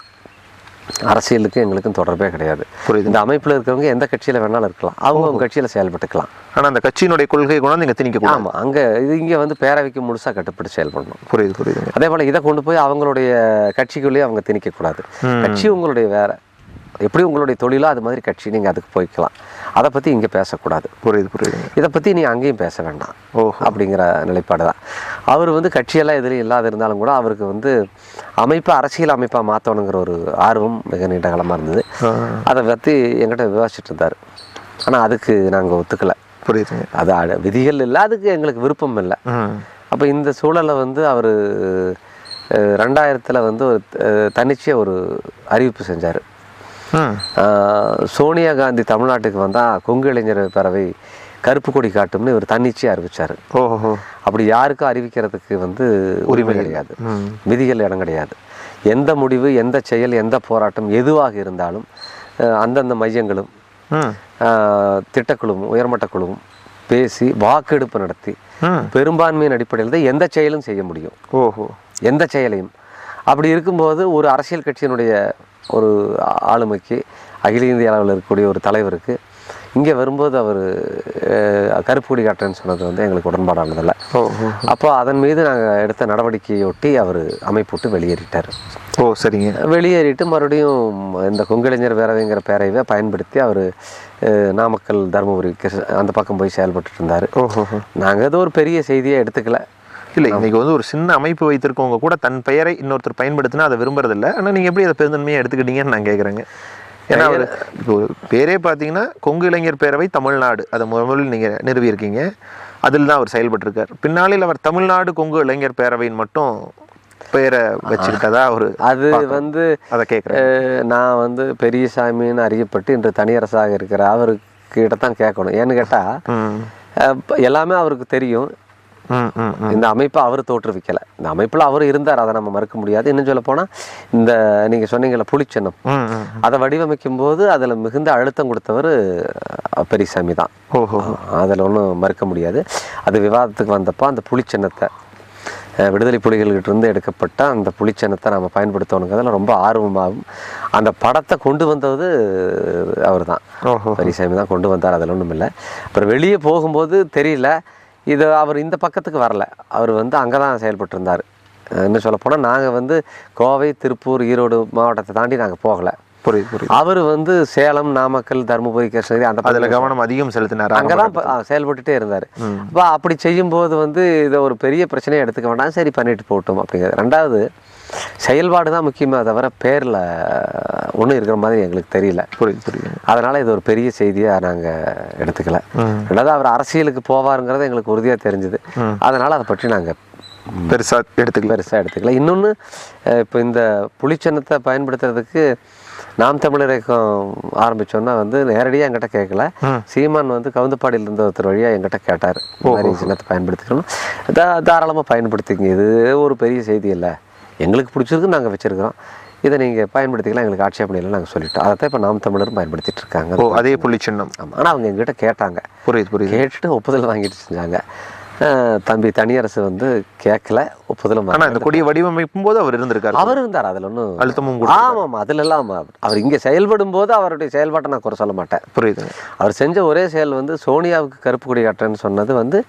அரசியலுக்கு எங்களுக்கும் தொடர்பே கிடையாது. புரியுது. இந்த அமைப்பில் இருக்கிறவங்க எந்த கட்சியில் வேணாலும் இருக்கலாம். அவங்க அவங்க கட்சியில் செயல்பட்டுக்கலாம். ஆனா அந்த கட்சியினுடைய கொள்கை கொண்டாந்து நீங்க திணிக்க ஆமாம் அங்கே இது இங்கே வந்து பேரவைக்கு முழுசாக கட்டுப்பட்டு செயல்படணும். புரியுது புரியுதுங்க. அதே போல் இதை கொண்டு போய் அவங்களுடைய கட்சிக்குள்ளேயே அவங்க திணிக்கக்கூடாது. கட்சி உங்களுடைய வேற. எப்படி உங்களுடைய தொழிலோ அது மாதிரி கட்சி நீங்கள் அதுக்கு போய்க்கலாம். அதை பற்றி இங்கே பேசக்கூடாது. புரியுது புரியுதுங்க இதை பற்றி நீ அங்கேயும் பேச வேண்டாம். ஓஹோ. அப்படிங்கிற நிலைப்பாடு தான். அவர் வந்து கட்சியெல்லாம் எதுலையும் இல்லாத இருந்தாலும் கூட அவருக்கு வந்து அமைப்பை அரசியல் அமைப்பாக மாற்றணுங்கிற ஒரு ஆர்வம் மிக நீண்ட காலமாக இருந்தது. அதை பற்றி என்கிட்ட விவாசிச்சுட்டு இருந்தார். ஆனால் அதுக்கு நாங்கள் ஒத்துக்கலை. புரியுதுங்க. அது விதிகள் இல்லை அதுக்கு எங்களுக்கு விருப்பம் இல்லை. அப்போ இந்த சூழலை வந்து அவர் ரெண்டாயிரத்தில் வந்து ஒரு அஹ், தன்னிச்சையா ஒரு அறிவிப்பு செஞ்சார். சோனியா காந்தி தமிழ்நாட்டுக்கு வந்தால் கொங்கு இளைஞர் பேரவை கருப்பு கொடி காட்டும்னு இவர் தன்னிச்சையாக அறிவிச்சார். ஓஹோ. அப்படி யாருக்கும் அறிவிக்கிறதுக்கு வந்து உரிமை கிடையாது. விதிகள் இடம் கிடையாது. எந்த முடிவு எந்த செயல் எந்த போராட்டம் எதுவாக இருந்தாலும் அந்தந்த மையங்களும் திட்டக்குழுவும் உயர்மட்ட குழுவும் பேசி வாக்கெடுப்பு நடத்தி பெரும்பான்மையின் அடிப்படையில் தான் எந்த செயலும் செய்ய முடியும். ஓஹோ. எந்த செயலையும். அப்படி இருக்கும்போது ஒரு அரசியல் கட்சியினுடைய ஒரு ஆளுமைக்கு அகில இந்திய அளவில் இருக்கக்கூடிய ஒரு தலைவருக்கு. இங்கே வரும்போது அவர் கருப்பு கொடி காட்டுறேன்னு சொன்னது வந்து எங்களுக்கு உடன்பாடானதில்லை. அப்போ அதன் மீது நாங்கள் எடுத்த நடவடிக்கையொட்டி அவர் அமைப்பு விட்டு வெளியேறிட்டார். ஓ சரிங்க. வெளியேறிட்டு மறுபடியும் இந்த கொங்கிளைஞர் பேரவைங்கிற பேரவையை பயன்படுத்தி அவர் நாமக்கல் தருமபுரி அந்த பக்கம் போய் செயல்பட்டுட்டு இருந்தார். நாங்கள் ஏதோ ஒரு பெரிய செய்தியை எடுத்துக்கல. இல்லை இன்னைக்கு வந்து ஒரு சின்ன அமைப்பு வைத்திருக்கவங்க கூட தன் பெயரை இன்னொருத்தர் பயன்படுத்தினா அதை விரும்புறதில்ல. ஆனால் நீங்கள் எப்படி அதை பெருந்தன்மையாக எடுத்துக்கிட்டீங்கன்னு நான் கேட்குறேங்க ஏன்னா அவர் இப்போ பேரே பார்த்தீங்கன்னா கொங்கு இளைஞர் பேரவை தமிழ்நாடு. அதை முதலில் நீங்கள் நிறுவியிருக்கீங்க. அதில் தான் அவர் செயல்பட்டிருக்கார். பின்னாளில் அவர் தமிழ்நாடு கொங்கு இளைஞர் பேரவையின் மட்டும் பெயரை வச்சுக்கிட்டதா அவர் அது வந்து அதை கேட்குறேன் நான் வந்து பெரியசாமின்னு அறியப்பட்டு இன்று தனியரசாக இருக்கிற அவர்கிட்ட தான் கேட்கணும். ஏன்னு கேட்டால் எல்லாமே அவருக்கு தெரியும். இந்த அமைப்பை அவர் தோற்றுவிக்கலை. இந்த அமைப்பில் அவர் இருந்தார் அதை நம்ம மறுக்க முடியாது. இன்னும் சொல்ல போனால் இந்த நீங்கள் சொன்னீங்கல்ல புலிச்சின்னம். அதை வடிவமைக்கும் போது அதில் மிகுந்த அழுத்தம் கொடுத்தவர் பெரியசாமி தான். அதில் ஒன்றும் மறுக்க முடியாது. அது விவாதத்துக்கு வந்தப்போ அந்த புலிச்சின்னத்தை விடுதலை புலிகள்கிட்ட இருந்து எடுக்கப்பட்ட அந்த புலிச்சின்னத்தை நம்ம பயன்படுத்தணுங்கிறதுல ரொம்ப ஆர்வமாகும் அந்த படத்தை கொண்டு வந்தது அவர் தான் பெரியசாமி தான் கொண்டு வந்தார் அதில் ஒன்றும் இல்லை. அப்புறம் வெளியே போகும்போது தெரியல இது அவர் இந்த பக்கத்துக்கு வரல. அவர் வந்து அங்கே தான் செயல்பட்டு இருந்தார் அஹ் இன்னும் சொல்ல போனால் நாங்கள் வந்து கோவை திருப்பூர் ஈரோடு மாவட்டத்தை தாண்டி நாங்கள் போகலை. புரியுது புரியுது. அவர் வந்து சேலம் நாமக்கல் தருமபுரி கிருஷ்ணகிரி அந்த அதுல கவனம் அதிகம் செலுத்தினார்? அங்கே தான் செயல்பட்டுட்டே இருந்தார். அப்போ அப்படி செய்யும்போது வந்து இதை ஒரு பெரிய பிரச்சனையை எடுத்துக்க வேண்டாம். சரி பண்ணிட்டு போகட்டும் அப்படிங்கிறது. ரெண்டாவது செயல்பாடு தான் முக்கியமாக தவிர பேரில் ஒன்றும் இருக்கிற மாதிரி எங்களுக்கு தெரியல. புரியுது புரியுது அதனால் இது ஒரு பெரிய செய்தியாக நாங்கள் எடுத்துக்கல. ரெண்டாவது அவர் அரசியலுக்கு போவாருங்கிறது எங்களுக்கு உறுதியாக தெரிஞ்சுது. அதனால் அதை பற்றி நாங்கள் பெருசா எடுத்துக்கல. பெருசாக எடுத்துக்கல. இன்னொன்று இப்போ இந்த புலிச்சின்னத்தை பயன்படுத்துறதுக்கு நாம் தமிழர் இயக்கம் ஆரம்பிச்சோன்னா வந்து நேரடியாக என்கிட்ட கேட்கல. சீமான் வந்து கவுந்தப்பாடியில் இருந்த ஒருத்தர் வழியாக என்கிட்ட கேட்டார். இந்த மாதிரி சின்னத்தை பயன்படுத்திக்கணும் தாராளமாக பயன்படுத்திக்கங்க. இது ஒரு பெரிய செய்தி இல்லை. எங்களுக்கு பிடிச்சிருக்கு நாங்கள் வச்சுருக்கிறோம். இதை நீங்கள் பயன்படுத்திக்கலாம் எங்களுக்கு ஆட்சேபணம் இல்லை நாங்கள் சொல்லிட்டோம். அதை தான் இப்போ நாம் தமிழரும் பயன்படுத்திட்டு இருக்காங்க ஓ அதே புள்ளி சின்னம். ஆமாம் ஆனால் அவங்க எங்கிட்ட கேட்டாங்க. புரியுது புரியுது. கேட்டுட்டு ஒப்புதல் வாங்கிட்டு செஞ்சாங்க. தம்பி தனியரசு வந்து கேட்கல ஒப்புதலும் ஆனா இந்த கொடியை வடிவமைக்கும் போது அவர் இருந்திருக்காரு. அவர் இருந்தார் அதில் ஒன்றும் அழுத்தமும் கூட ஆமாம் அதுல எல்லாம் அவர் இங்கே செயல்படும் போது அவருடைய செயல்பாட்டை நான் குறை சொல்ல மாட்டேன். புரியுதுங்க அவர் செஞ்ச ஒரே செயல் வந்து சோனியாவுக்கு கருப்பு கொடி காட்டுறேன்னு சொன்னது வந்து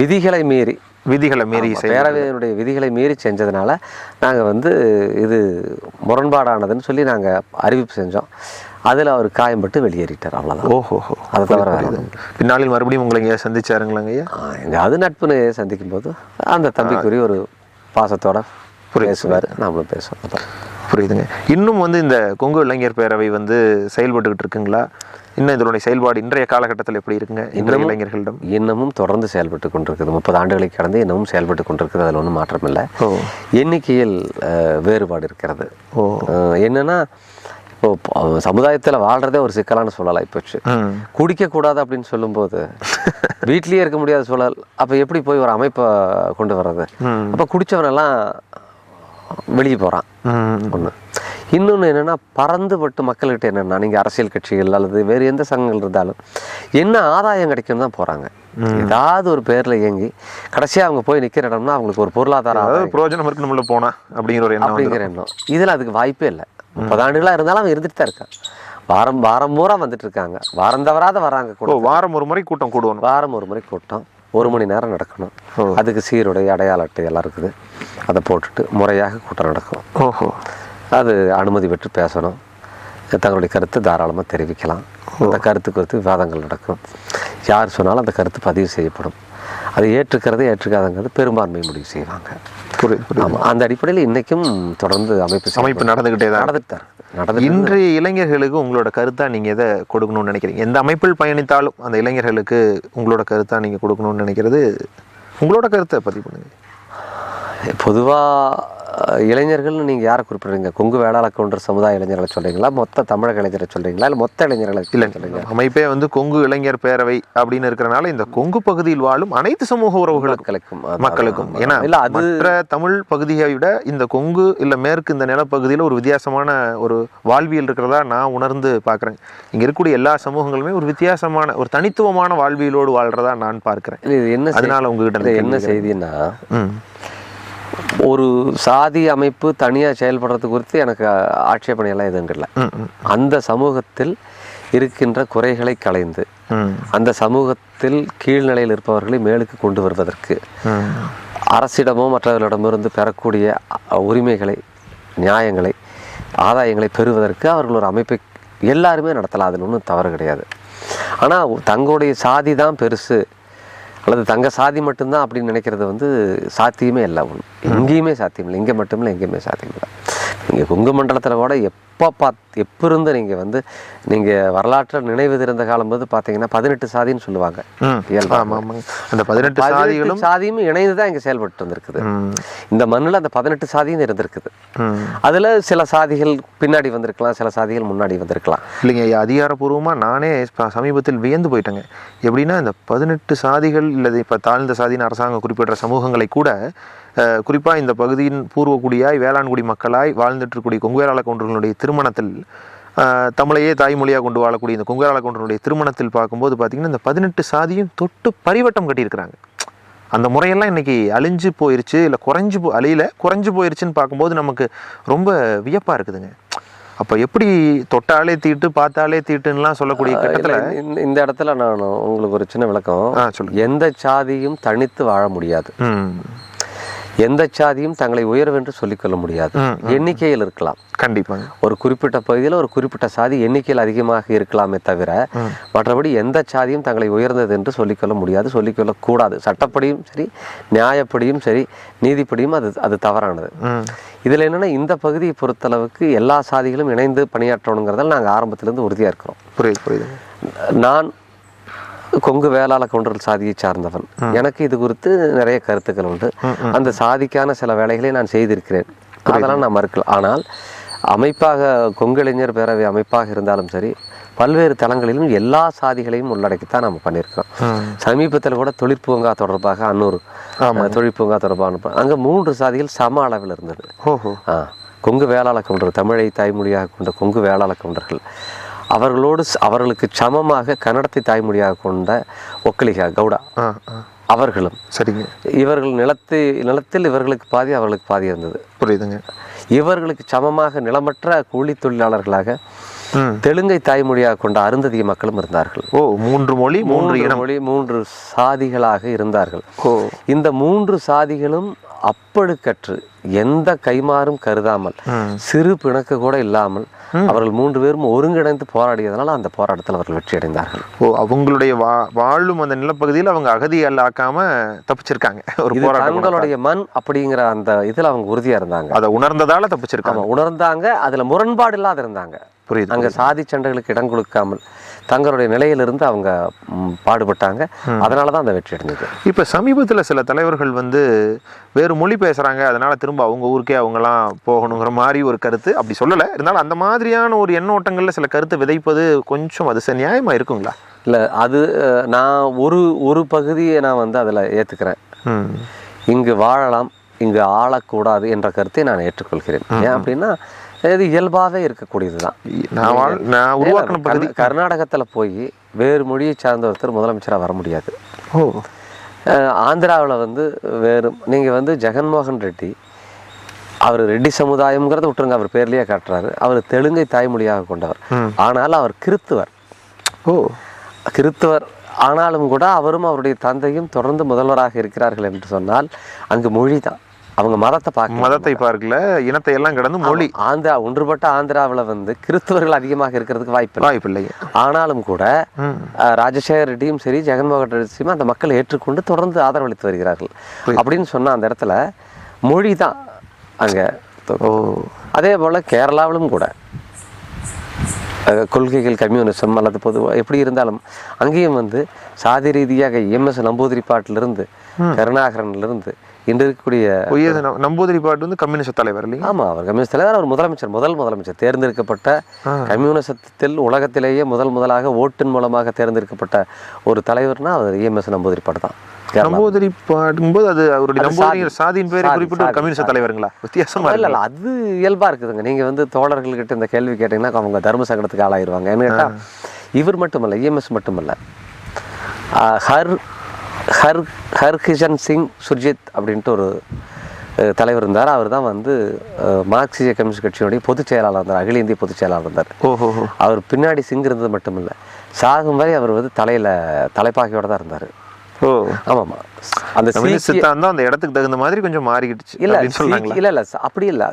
விதிகளை மீறி. விதிகளை மீறி பேரவையினுடைய விதிகளை மீறி செஞ்சதுனால நாங்கள் வந்து இது முரண்பாடானதுன்னு சொல்லி நாங்கள் அறிவிப்பு செஞ்சோம். அதில் அவர் காயம்பட்டு வெளியேறிட்டார். அவ்வளோதான் ஓஹோ அதை தவிர வேற. பின்னாளில் மறுபடியும் உங்களை இங்கே சந்திச்சாருங்களாங்க ஐயா? ஆ, எங்காவது நட்புன்னு சந்திக்கும் போது அந்த தம்பிக்குரிய ஒரு பாசத்தோட பேசுவார். நாமளும் பேசுவோம். புரியுதுங்க. இன்னும் வந்து இந்த கொங்கு இளைஞர் பேரவை வந்து செயல்பட்டுக்கிட்டு இருக்குங்களா? இன்னும் இதனுடைய செயல்பாடு இன்றைய காலகட்டத்தில் எப்படி இருக்குங்க? இன்றைய இளைஞர்களிடம். இன்னமும் தொடர்ந்து செயல்பட்டு கொண்டிருக்குது. முப்பது ஆண்டுகளை கடந்து இன்னமும் செயல்பட்டு கொண்டிருக்குது. அதில் ஒன்றும் மாற்றம் இல்லை ஓ. எண்ணிக்கையில் வேறுபாடு இருக்கிறது. என்னன்னா இப்போ சமுதாயத்தில் வாழ்றதே ஒரு சிக்கலான சூழலாகி போச்சு. குடிக்கக்கூடாது அப்படின்னு சொல்லும்போது வீட்லயே இருக்க முடியாத சூழல். அப்போ எப்படி போய் ஒரு அமைப்பை கொண்டு வர்றது. அப்போ குடிச்சவனெல்லாம் வெளியே போகிறான் ஒன்று இன்னொன்று என்னென்னா பறந்துபட்டு மக்கள்கிட்ட என்னென்னா நீங்கள் அரசியல் கட்சிகள் அல்லது வேறு எந்த சங்கங்கள் இருந்தாலும் என்ன ஆதாயம் கிடைக்கும் தான் போகிறாங்க ஏதாவது ஒரு பேரில் இயங்கி கடைசியாக அவங்க போய் நிற்கிற இடம்னா அவங்களுக்கு ஒரு பொருளாதார பிரயோஜனம் இருக்கு நம்மள போனா அப்படிங்கிற ஒரு எண்ணம் அப்படிங்கிற எண்ணம். இதில் அதுக்கு வாய்ப்பே இல்லை. முப்பது ஆண்டுகளாக இருந்தாலும் அவன் இருந்துட்டு தான் இருக்கான். வாரம் வாரம் பூரா வந்துட்டு இருக்காங்க. வாரம் தவறாத வராங்க கூட வாரம் ஒரு முறை கூட்டம் கூடுவோம் வாரம் ஒரு முறை கூட்டம். ஒரு மணி நேரம் நடக்கணும். அதுக்கு சீருடை அடையாள அட்டை எல்லாம் இருக்குது. அதை போட்டுட்டு முறையாக கூட்டம் நடக்கும். ஓஹோ. அது அனுமதி பெற்று பேசணும். தங்களுடைய கருத்தை தாராளமாக தெரிவிக்கலாம். அந்த கருத்து குறித்து விவாதங்கள் நடக்கும். யார் சொன்னாலும் அந்த கருத்து பதிவு செய்யப்படும். அதை ஏற்றுக்கிறது ஏற்றுக்காதங்கிறது பெரும்பான்மை முடிவு செய்வாங்க. ஆமாம் அந்த அடிப்படையில் இன்னைக்கும் தொடர்ந்து அமைப்பு அமைப்பு நடந்துகிட்டே தான் நடந்துட்டு தான் இருக்கு. நடந்துட்டு இன்றைய இளைஞர்களுக்கு உங்களோட கருத்தா நீங்க எதை கொடுக்கணும்னு நினைக்கிறீங்க? எந்த அமைப்பில் பயணித்தாலும் அந்த இளைஞர்களுக்கு உங்களோட கருத்தா நீங்க கொடுக்கணும்னு நினைக்கிறது உங்களோட கருத்தை பதிவு பண்ணுங்க. பொதுவாக இளைஞர்கள்னு நீங்கள் யாரை குறிப்பிடுறீங்க? கொங்கு வேளாள கவுண்டர் சமுதாய இளைஞர்களை சொல்கிறீங்களா மொத்த தமிழக இளைஞரை சொல்கிறீங்களா இல்லை மொத்த இளைஞர்களை இல்ல சொல்கிறீங்க அமைப்பே வந்து கொங்கு இளைஞர் பேரவை அப்படின்னு இருக்கிறனால இந்த கொங்கு பகுதியில் வாழும் அனைத்து சமூக உறவுகளுக்கும் மக்களுக்கும். ஏன்னா இல்ல அது தமிழ் பகுதியை விட இந்த கொங்கு இல்ல மேற்கு இந்த நிலப்பகுதியில ஒரு வித்தியாசமான ஒரு வாழ்வியல் இருக்கிறதா நான் உணர்ந்து பார்க்கிறேன். இங்க இருக்கக்கூடிய எல்லா சமூகங்களுமே ஒரு வித்தியாசமான ஒரு தனித்துவமான வாழ்வியலோடு வாழ்றதா நான் பார்க்கிறேன். என்ன அதனால உங்ககிட்ட என்ன செய்தின்னா ஒரு சாதி அமைப்பு தனியாக செயல்படுறது குறித்து எனக்கு ஆட்சேபனை எல்லாம் எதுவும் இல்லை அந்த சமூகத்தில் இருக்கின்ற குறைகளை களைந்து அந்த சமூகத்தில் கீழ்நிலையில் இருப்பவர்களை மேலுக்கு கொண்டு வருவதற்கு. அரசிடமோ மற்றவர்களிடமிருந்து பெறக்கூடிய உரிமைகளை நியாயங்களை ஆதாயங்களை பெறுவதற்கு அவர்கள் ஒரு அமைப்பை எல்லாருமே நடத்தலாம். அதில் ஒன்றும் தவறு கிடையாது. ஆனால் தங்களுடைய சாதி தான் பெருசு. அல்லது தங்க சாதி மட்டும்தான் அப்படின்னு நினைக்கிறது வந்து சாத்தியமே இல்லை. ஒன்று எங்கேயுமே சாத்தியம் இல்லை. இங்கே மட்டும் இல்லை எங்கேயுமே சாத்தியம் இல்லை. இங்கே குங்கு மண்டலத்தில் கூட எப்போ பாத் எப்போ இருந்து நீங்கள் வந்து நீங்கள் வரலாற்றை நினைவு திறந்த காலம் போது பார்த்தீங்கன்னா பதினெட்டு சாதின்னு சொல்லுவாங்க. அந்த பதினெட்டு சாதிகளும் சாதியும் இணைந்து தான் இங்கே செயல்பட்டு வந்திருக்குது. இந்த மண்ணில் அந்த பதினெட்டு சாதியும் இருந்திருக்குது. அதில் சில சாதிகள் பின்னாடி வந்திருக்கலாம் சில சாதிகள் முன்னாடி வந்திருக்கலாம். இல்லைங்க ஐயா, அதிகாரப்பூர்வமா நானே சமீபத்தில் வியந்து போயிட்டேங்க. எப்படின்னா இந்த பதினெட்டு சாதிகள் இல்லது இப்போ தாழ்ந்த சாதின்னு அரசாங்கம் குறிப்பிடுற சமூகங்களை கூட அஹ், குறிப்பா இந்த பகுதியின் பூர்வக்குடியாய் வேளாண்குடி மக்களாய் வாழ்ந்துட்டு இருக்கக்கூடிய கொங்குவேலாள கவுண்டர்களுடைய திருமணத்தில் தமிழையே தாய்மொழியாக கொண்டு வாழக்கூடிய இந்த கவுண்டர்களுடைய திருமணத்தில் பார்க்கும்போது பார்த்தீங்கன்னா இந்த பதினெட்டு சாதியும் தொட்டு பரிவட்டம் கட்டியிருக்கிறாங்க. அந்த முறையெல்லாம் இன்னைக்கு அழிஞ்சு போயிருச்சு இல்லை குறைஞ்சு போ அழியல குறைஞ்சு போயிருச்சுன்னு பார்க்கும்போது நமக்கு ரொம்ப வியப்பா இருக்குதுங்க. அப்போ எப்படி தொட்டாலே தீட்டு பார்த்தாலே தீட்டுன்னுலாம் சொல்லக்கூடிய கட்டத்தில் இந்த- இடத்துல நான் உங்களுக்கு ஒரு சின்ன விளக்கம். எந்த சாதியும் தனித்து வாழ முடியாது. எந்த சாதியும் தங்களை உயர்வென்று சொல்லிக்கொள்ள முடியாது. எண்ணிக்கையில் இருக்கலாம். கண்டிப்பாங்க. ஒரு குறிப்பிட்ட பகுதியில் ஒரு குறிப்பிட்ட சாதி எண்ணிக்கையில் அதிகமாக இருக்கலாமே தவிர. மற்றபடி எந்த சாதியும் தங்களை உயர்ந்தது என்று சொல்லிக்கொள்ள முடியாது சொல்லிக்கொள்ள கூடாது. சட்டப்படியும் சரி நியாயப்படியும் சரி நீதிப்படியும் அது அது தவறானது. இதில் என்னென்னா இந்த பகுதியை பொறுத்தளவுக்கு எல்லா சாதிகளும் இணைந்து பணியாற்றணுங்கிறதால நாங்கள் ஆரம்பத்திலேருந்து உறுதியாக இருக்கிறோம். புரியுது புரியுதுங்க. நான் கொங்கு வேளாள கவுண்டர்கள் சாதியை சார்ந்தவன். எனக்கு இது குறித்து நிறைய கருத்துக்கள் உண்டு. அந்த சாதிக்கான சில வேலைகளை நான் செய்திருக்கிறேன். அதெல்லாம் நான் மறுக்கல. ஆனால் அமைப்பாக கொங்கு இளைஞர் பேரவை அமைப்பாக இருந்தாலும் சரி பல்வேறு தளங்களிலும் எல்லா சாதிகளையும் உள்ளடக்கித்தான் நம்ம பண்ணியிருக்கிறோம். ம் சமீபத்தில் கூட தொழிற்பூங்கா தொடர்பாக அன்னூர் தொழிற்பூங்கா தொடர்பான அங்கே மூன்று சாதிகள் சம அளவில் இருந்தது. கொங்கு வேளாள கவுண்டர் தமிழை தாய்மொழியாக கொண்ட கொங்கு வேளாள கவுண்டர்கள் அவர்களோடு அவர்களுக்கு சமமாக கன்னடத்தை தாய்மொழியாக கொண்ட ஒக்கலிகா கவுடா. அவர்களும். சரிங்க. இவர்கள் நிலத்து நிலத்தில் இவர்களுக்கு பாதி அவர்களுக்கு பாதி இருந்தது. புரியுதுங்க. இவர்களுக்கு சமமாக நிலமற்ற கூலி தொழிலாளர்களாக தெலுங்கை தாய்மொழியாக கொண்ட அருந்ததிய மக்களும் இருந்தார்கள். ஓ மூன்று மொழி மூன்று மொழி மூன்று சாதிகளாக இருந்தார்கள். ஓ. இந்த மூன்று சாதிகளும் அப்பழுக்கற்று எந்த கைமாறும் கருதாமல் சிறு பிணக்கு கூட இல்லாமல் அவர்கள் மூன்று பேரும் ஒருங்கிணைந்து போராடியதனால அந்த போராட்டத்தில் அவர்கள் வெற்றி அடைந்தார்கள். ஓ அவங்களுடைய வா வாழும் அந்த நிலப்பகுதியில் அவங்க அகதிகள் ஆக்காம தப்பிச்சிருக்காங்க. ஒரு தங்களுடைய மண் அப்படிங்கிற அந்த இதுல அவங்க உறுதியா இருந்தாங்க. அதை உணர்ந்ததால தப்பிச்சிருக்காங்க. உணர்ந்தாங்க அதுல முரண்பாடு இல்லாத இருந்தாங்க. புரியுது அங்க சாதி சண்டைகளுக்கு இடம் கொடுக்காமல் தங்களுடைய நிலையிலிருந்து அவங்க பாடுபட்டாங்க. அதனால தான் அந்த வெற்றி அடைஞ்சது. இப்போ சமீபத்தில் சில தலைவர்கள் வந்து வேறு மொழி பேசுகிறாங்க அதனால திரும்ப அவங்க ஊருக்கே அவங்கலாம் போகணுங்கிற மாதிரி ஒரு கருத்து அப்படி சொல்லலை. இருந்தாலும் அந்த மாதிரியான ஒரு எண்ணோட்டங்களில் சில கருத்தை விதைப்பது கொஞ்சம் அது ச- நியாயமா இருக்குங்களா? இல்ல அது நான் ஒரு ஒரு பகுதியை நான் வந்து அதுல ஏத்துக்கிறேன். ம். இங்கு வாழலாம் இங்கு ஆளக்கூடாது என்ற கருத்தை நான் ஏற்றுக்கொள்கிறேன். ஏன் அப்படின்னா இது இயல்பாகவே இருக்கக்கூடியது தான் நான் நான் உருவாக்கின பகுதி கர்நாடகத்தில் போய் வேறு மொழியை சார்ந்த ஒருத்தர் முதலமைச்சராக வர முடியாது. ஓ. ஆந்திராவில் வந்து வேறு நீங்கள் வந்து ஜெகன்மோகன் ரெட்டி அவர் ரெட்டி சமுதாயம்ங்கிறத விட்டுருங்க அவர் பேர்லேயே காட்டுறாரு. அவர் தெலுங்கை தாய்மொழியாக கொண்டவர். ஆனால் அவர் கிறித்துவர். ஓ. கிறித்துவர் ஆனாலும் கூட அவரும் அவருடைய தந்தையும் தொடர்ந்து முதல்வராக இருக்கிறார்கள் என்று சொன்னால் அங்கு மொழி தான் அவங்க மதத்தை பார்க்க மதத்தை பார்க்கல இனத்தை எல்லாம் கடந்து மொழி. ஆந்திரா ஒன்றுபட்ட ஆந்திராவில் வந்து கிறிஸ்தவர்கள் அதிகமாக இருக்கிறதுக்கு வாய்ப்பு இல்லை வாய்ப்பு இல்லைங்க ஆனாலும் கூட ராஜசேகர் ரெட்டியும் சரி ஜெகன்மோகன் ரெட்டியும் அந்த மக்கள் ஏற்றுக்கொண்டு தொடர்ந்து ஆதரவளித்து வருகிறார்கள். அப்படின்னு சொன்ன அந்த இடத்துல மொழி தான் அங்கே ஓ. அதே போல் கேரளாவிலும் கூட கொள்கைகள் கம்யூனிசம் அல்லது பொதுவாக எப்படி இருந்தாலும் அங்கேயும் வந்து சாதி ரீதியாக எம்எஸ் நம்பூதிரிப்பாட்டிலிருந்து கருணாகரன்லேருந்து இன்று இருக்கக்கூடிய நம்பூதிரி பாட்டு வந்து கம்யூனிஸ்ட் தலைவர் ஆமா அவர் கம்யூனிஸ்ட் தலைவர் அவர் முதலமைச்சர் முதல் முதலமைச்சர் தேர்ந்தெடுக்கப்பட்ட. கம்யூனிசத்தில் உலகத்திலேயே முதல் முதலாக ஓட்டின் மூலமாக தேர்ந்தெடுக்கப்பட்ட ஒரு தலைவர்னா அவர் இஎம்எஸ் நம்பூதிரிப்பாடு தான் கேரளா. நம்பூதிரி பாடும்போது அது அவருடைய நம்பூதிரி சாதி. சாதியின் பேரை குறிப்பிட்டு கம்யூனிஸ்ட். தலைவருங்களா வித்தியாசமா இல்ல இல்ல அது இயல்பா இருக்குதுங்க நீங்க வந்து தோழர்கள்கிட்ட இந்த கேள்வி கேட்டீங்கன்னா அவங்க தர்ம சங்கடத்துக்கு ஆளாயிருவாங்க ஏன்னு கேட்டா இவர் மட்டுமல்ல இஎம்எஸ் மட்டுமல்ல ஹர் ஹர் ஹர்கிஷன் சிங் சுர்ஜித் அப்படின்ட்டு ஒரு தலைவர் இருந்தார். அவர் தான் வந்து மார்க்சிய கம்யூனிஸ்ட் கட்சியினுடைய பொதுச் செயலாளர் இருந்தார். அகில இந்திய பொதுச் செயலாளர் இருந்தார். ஓஹோ. அவர் பின்னாடி சிங் இருந்தது மட்டுமில்ல சாகும் வரை அவர் வந்து தலையில தலைப்பாகையோட தான் இருந்தார். ஓ. ஆமாமா. அந்த சித்தாந்தம் அந்த இடத்துக்கு தகுந்த மாதிரி கொஞ்சம் மாறிக்கிடுச்சு இல்ல இல்ல இல்ல அப்படி இல்ல.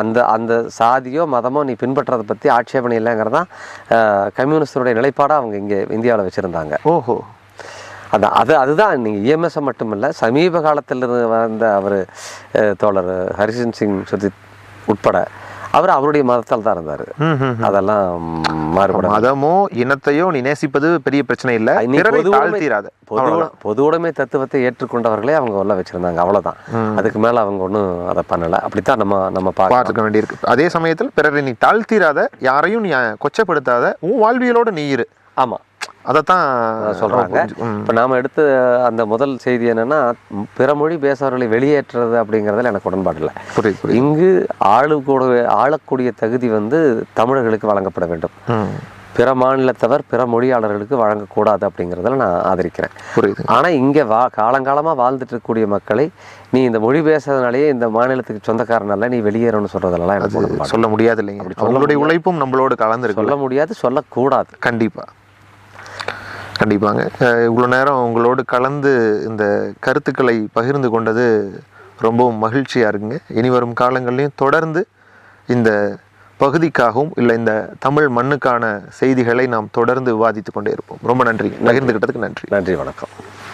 அந்த அந்த சாதியோ மதமோ நீ பின்பற்றதை பத்தி ஆட்சேபனை இல்லைங்கிறது தான் கம்யூனிஸ்டருடைய நிலைப்பாடா அவங்க இங்க இந்தியாவில் வச்சிருந்தாங்க. ஓஹோ. அதான் அது அதுதான். நீங்கள் இஎம்எஸ் மட்டுமில்ல சமீப காலத்தில் வந்த அவர் தோழர் ஹரிஷன் சிங் சுஜித் உட்பட அவர் அவருடைய மதத்தால் தான் இருந்தார். அதெல்லாம் மாறுபட மதமோ இனத்தையோ நீ நேசிப்பது பெரிய பிரச்சனை இல்ல. பொது பொது உடைமை தத்துவத்தை ஏற்றுக்கொண்டவர்களே அவங்க உள்ள வச்சிருந்தாங்க. அவ்வளவுதான். அதுக்கு மேல அவங்க ஒன்றும் அதை பண்ணல. அப்படித்தான் நம்ம நம்ம பார்த்துக்க வேண்டியிருக்கு. அதே சமயத்தில் பிறரை நீ தாழ்த்திராத யாரையும் நீ கொச்சப்படுத்தாத உன் வாழ்வியலோட நீ இரு. ஆமா. அதைத்தான் சொல்றாங்க. ம். இப்போ நாம எடுத்த அந்த முதல் செய்தி என்னன்னா பிற மொழி பேசுறவர்களை வெளியேற்றுறது அப்படிங்கிறதுல எனக்கு உடன்பாடு இல்லை. புரியுது இங்கு ஆளுக்கூட ஆளக்கூடிய தகுதி வந்து தமிழர்களுக்கு வழங்கப்பட வேண்டும். பிற மாநிலத்தவர் பிற மொழியாளர்களுக்கு வழங்கக்கூடாது அப்படிங்கிறதுல நான் ஆதரிக்கிறேன். புரியுது. ஆனால் இங்கே வா காலங்காலமாக வாழ்ந்துட்டு இருக்கக்கூடிய மக்களை நீ இந்த மொழி பேசுறதுனாலேயே இந்த மாநிலத்துக்கு சொந்தக்காரனால நீ வெளியேறணும்னு சொல்றதெல்லாம் எனக்கு சொல்ல முடியாது இல்லைங்க. அவங்களுடைய. உழைப்பும் நம்மளோட கலந்துருக்கு. சொல்ல முடியாது சொல்லக்கூடாது. கண்டிப்பா. கண்டிப்பாங்க. இவ்வளோ நேரம் உங்களோடு கலந்து இந்த கருத்துக்களை பகிர்ந்து கொண்டது ரொம்பவும் மகிழ்ச்சியாக இருக்குங்க. இனி வரும் காலங்கள்லையும் தொடர்ந்து இந்த பகுதிக்காகவும் இல்லை இந்த தமிழ் மண்ணுக்கான செய்திகளை நாம் தொடர்ந்து விவாதித்து கொண்டே இருப்போம். ரொம்ப நன்றி. பகிர்ந்துகிட்டதுக்கு நன்றி. நன்றி வணக்கம்.